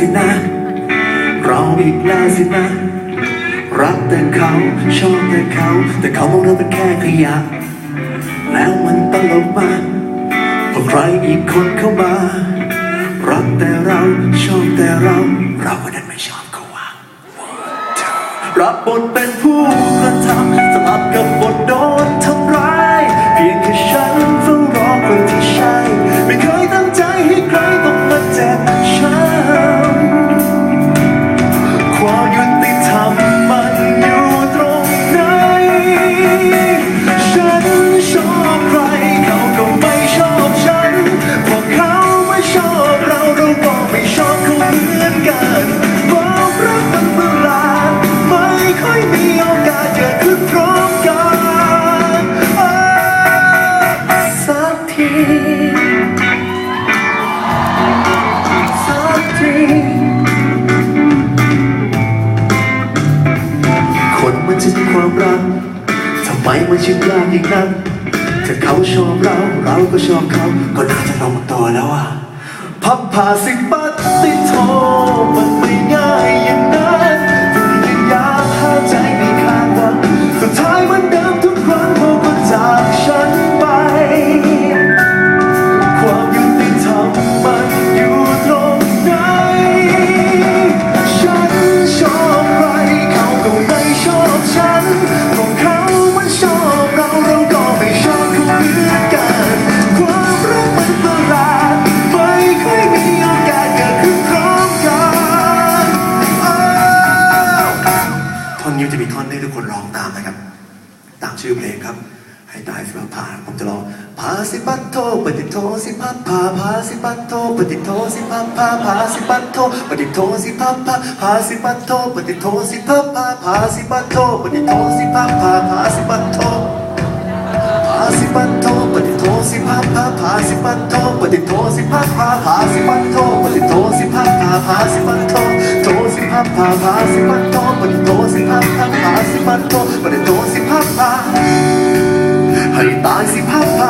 สินะ เราอีกแล้วสินะ รักแต่เขาชอบแต่เขา แต่เขามองเราเป็นแค่ขยะ แล้วมันตลกมากพอใครอีกคนเข้ามา รักแต่เราชอบแต่เรา เราก็นั้นไม่ชอบเขาว่ารับบทเป็นผู้ กันความรักมันประหลาดไม่ค่อยมีโอกาสเกิดขึ้นพร้อมกันสักทีสักทีคนมันจะมีความรักทำไมมันช่างยากอย่างนั้นถ้าเขาชอบเราเราก็ชอบเขาก็น่าจะลงตัวแล้วอะ พับผ่าสิปัดติดโทมันไม่ นนี้จะมีท่อนให้ทุกคนร้องตามนะครับ ตามชื่อเพลงครับ ให้ตายสิพับพาผมจะร้องพาสิปัตโทปฏิโทสิพับพาพาสิปัตโทปฏิโทสิพับพาพาสิปัตโทปฏิโทสิพับพาพาสิปัตโทปฏิโทสิพับพาพาสิปัตโทปฏิโทสิพับพาพาสิปัตโทพาสิปันโทปฏิโทสิพัพพาพาสิปันโทปฏิโทสิพัพพาพาสิปันโทปฏิโทสิพัพพาพาสิปันโทโทสิพัพพาพาสิปันโท ปฏิโทสิพัพพาพาสิปันโทปฏิโทสิพัพพาให้ตายสิพัพ